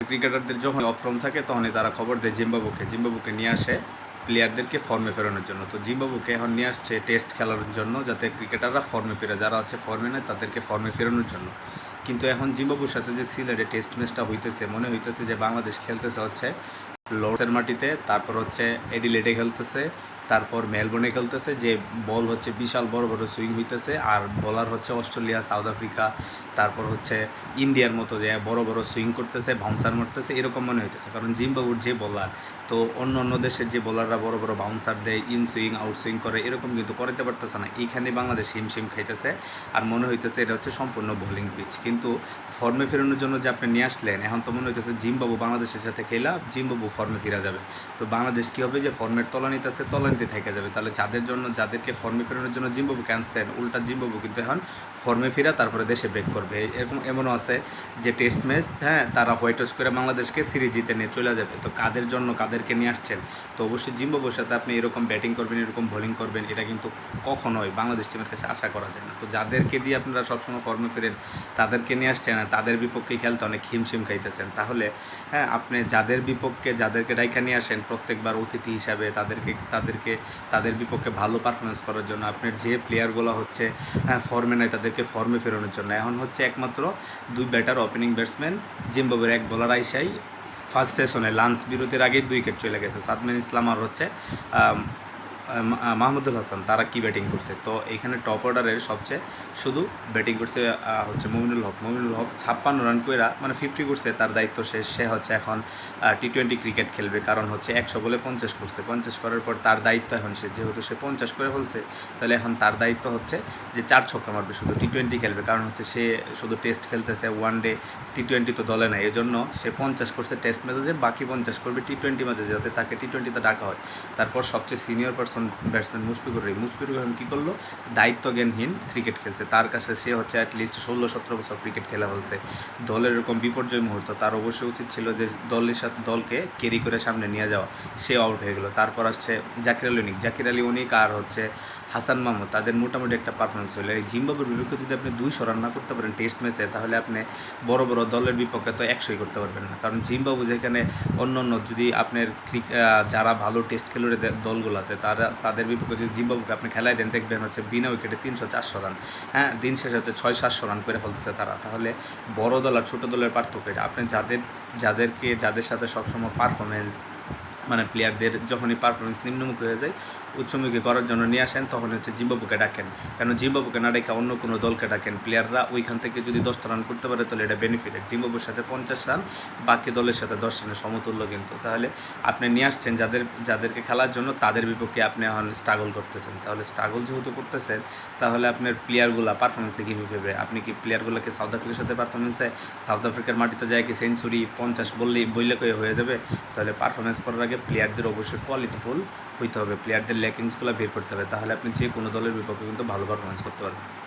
ক্রিকেটারদের যখন of form থাকে, তখনই তারা খবর দেয় জিম্বাবুকে। জিম্বাবুকে নিয়ে আসে প্লেয়ারদেরকে ফর্মে ফেরানোর জন্য। তো জিম্বাবুকে এখন নিয়ে আসছে টেস্ট খেলার জন্য, যাতে ক্রিকেটাররা ফর্মে ফেরে। যারা হচ্ছে ফর্মে নেয়, তাদেরকে ফর্মে ফেরানোর জন্য। কিন্তু এখন জিম্বাবুর সাথে যে সিলেটে টেস্ট ম্যাচটা হইতেছে, মনে হইতেছে যে বাংলাদেশ খেলতেছে হচ্ছে লর্ডসের মাটিতে, তারপর হচ্ছে এডিলেটে খেলতেছে। তারপর মেলবোর্নে খেলতেছে, যে বল হচ্ছে বিশাল বড় বড় সুইং হইতেছে, আর বলার হচ্ছে অস্ট্রেলিয়া, সাউথ আফ্রিকা, তারপর হচ্ছে ইন্ডিয়ার মতো যে বড় বড় সুইং করতেছে বাউন্সার মারতেছে, এরকম মনে হইতেছে। কারণ জিম্বাবুর যে বলার তো অন্য অন্য দেশের যে বলাররা বড় বড় বাউন্সার দেয় ইন সুইং আউট সুইং করে, এরকম কিন্তু করতে পারতেছে না। এইখানে বাংলাদেশ হিম শিম খাইতেছে, আর মনে হইতেছে এটা হচ্ছে সম্পূর্ণ বোলিং পিচ কিন্তু ফর্মে ফেরানোর জন্য যে আপনি নিয়ে আসলেন, এখন তো মনে হইতেছে জিম্বাবু বাংলাদেশের সাথে খেলা জিম্বাবু ফর্মে ফিরা যাবে। তো বাংলাদেশ কী হবে যে ফর্মের তলানিতে আছে তলানিতে থেকে যাবে। তাহলে যাদের জন্য, যাদেরকে ফর্মে ফেরানোর জন্য জিম্বাবু ক্যান্সেল উল্টা জিম্বাবু কিন্তু এখন ফর্মে ফিরা, তারপরে দেশে ব্রেক করবে। এরকম, এমনও আছে যে টেস্ট ম্যাচ হ্যাঁ তারা হোয়াইট হাউস করে বাংলাদেশকে সিরিজ জিতে নিয়ে চলে যাবে। তো কাদের জন্য কাদেরকে নিয়ে আসছেন? তো অবশ্যই জিম্বাবুর সাথে আপনি এরকম ব্যাটিং করবেন, এরকম বোলিং করবেন, এটা কিন্তু কখনোই বাংলাদেশ টিমের কাছে আশা করা যায় না। তো যাদেরকে দিয়ে আপনারা সবসময় ফর্মে ফেরেন, তাদেরকে নিয়ে আসছেন তাদের বিপক্ষে খেলতে অনেক হিমশিম খাইতেছেন। তাহলে হ্যাঁ আপনি যাদের বিপক্ষে, যাদেরকে ডাইকা নিয়ে আসেন, প্রত্যেকবার অতিথি হিসাবে তাদেরকে তাদেরকে তাদের বিপক্ষে ভালো পারফরমেন্স করার জন্য আপনার যে প্লেয়ারগুলো হচ্ছে ফর্মে নেয় তাদেরকে ফর্মে ফেরানোর জন্য। এখন হচ্ছে একমাত্র দুই ব্যাটার ওপেনিং ব্যাটসম্যান জিম্বাবের এক বোলার আইসাই ফার্স্ট সেশনে লাঞ্চ বিরতির আগেই দুই উইকেট চলে গেছে। সাদমান ইসলাম আর হচ্ছে মাহমুদুল হাসান, তারা কি ব্যাটিং করছে? তো এখানে টপ অর্ডারের সবচেয়ে শুধু ব্যাটিং করছে হচ্ছে মমিনুল হক। মমিনুল হক ছাপ্পান্ন রান কইরা মানে ফিফটি করছে, তার দায়িত্ব শেষ। সে হচ্ছে এখন টি টোয়েন্টি ক্রিকেট খেলবে, কারণ হচ্ছে একশো বলে পঞ্চাশ করছে। পঞ্চাশ করার পর তার দায়িত্ব এখন সে, যেহেতু সে পঞ্চাশ করে ফেলছে, তাহলে এখন তার দায়িত্ব হচ্ছে যে চার ছক্কা মারবে, শুধু টি টোয়েন্টি খেলবে। কারণ হচ্ছে সে শুধু টেস্ট খেলতেছে ওয়ান ডে টি টোয়েন্টি তো দলে নাই। এজন্য সে পঞ্চাশ করছে টেস্ট ম্যাচে বাকি পঞ্চাশ করবে টি টোয়েন্টি ম্যাচে যাতে তাকে টি টোয়েন্টিতে ডাকা হয়। তারপর সবচেয়ে senior person batsman batsman Mushfiqur Rahim. Mushfiqur Rahim কী করল? দায়িত্বজ্ঞানহীন ক্রিকেট খেলছে। তার কাছে সে হচ্ছে অ্যাটলিস্ট ষোলো সতেরো বছর ক্রিকেট খেলা ফেলছে দলের এরকম বিপর্যয় মুহূর্ত, তার অবশ্যই উচিত ছিল যে দলের সাথে, দলকে ক্যারি করে সামনে নিয়ে যাওয়া। সে আউট হয়ে গেল। তারপর আসছে জাকির আলী অনিক জাকির আলী অনিক আর হচ্ছে হাসান মাহমুদ, তাদের মোটামুটি একটা পারফরমেন্স হলো। এই জিম্বাবুর বিপক্ষে যদি আপনি দুইশো রান না করতে পারেন টেস্ট ম্যাচে তাহলে আপনি বড় বড় দলের বিপক্ষে তো একশোই করতে পারবেন না। কারণ জিম্বাবু যেখানে অন্য অন্য যদি আপনার যারা ভালো টেস্ট খেলুড়ে দলগুলো আছে, তারা, তাদের বিপক্ষে যদি জিম্বাবুকে আপনি খেলায় দেন, দেখবেন হচ্ছে বিনা উইকেটে তিনশো চারশো রান হ্যাঁ দিন শেষে হচ্ছে ছয়, সাতশো রান করে ফেলতেছে তারা। তাহলে বড় দল আর ছোটো দলের পার্থক্য আপনি যাদের, যাদেরকে, যাদের সাথে সবসময় পারফরমেন্স মানে প্লেয়ারদের যখনই পারফরমেন্স নিম্নমুখী হয়ে যায়, উচ্চমুখী করার জন্য নিয়ে আসেন, তখন হচ্ছে জিম্বাবুকে ডাকেন। কেন জিম্বাবুকে না ডেকে অন্য কোনো দলকে ডাকেন? প্লেয়াররা ওইখান থেকে যদি দশটা রান করতে পারে, তাহলে এটা বেনিফিট জিম্বাবুর সাথে পঞ্চাশ রান বাকি দলের সাথে দশ রানের সমতুল্য কিন্তু। তাহলে আপনি নিয়ে আসছেন যাদের, যাদেরকে খেলার জন্য, তাদের বিপক্ষে আপনি এখন স্ট্রাগল করতেছেন। তাহলে স্ট্রাগল যেহেতু করতেছেন, তাহলে আপনার প্লেয়ারগুলো পারফরমেন্সে কীভাবে ভেবে? আপনি কি প্লেয়ারগুলোকে সাউথ আফ্রিকার সাথে পারফরমেন্সে সাউথ আফ্রিকার মাটিতে যায় কি সেঞ্চুরি পঞ্চাশ বললেই কয়ে হয়ে যাবে? তাহলে পারফরমেন্স করার আগে প্লেয়ারদের অবশ্যই কোয়ালিটিফুল হইতে হবে। প্লেয়ারদের ল্যাকিংসগুলো বের করতে হবে। তাহলে আপনি যে কোনো দলের বিপক্ষে কিন্তু ভালো পারফরমেন্স করতে পারবেন।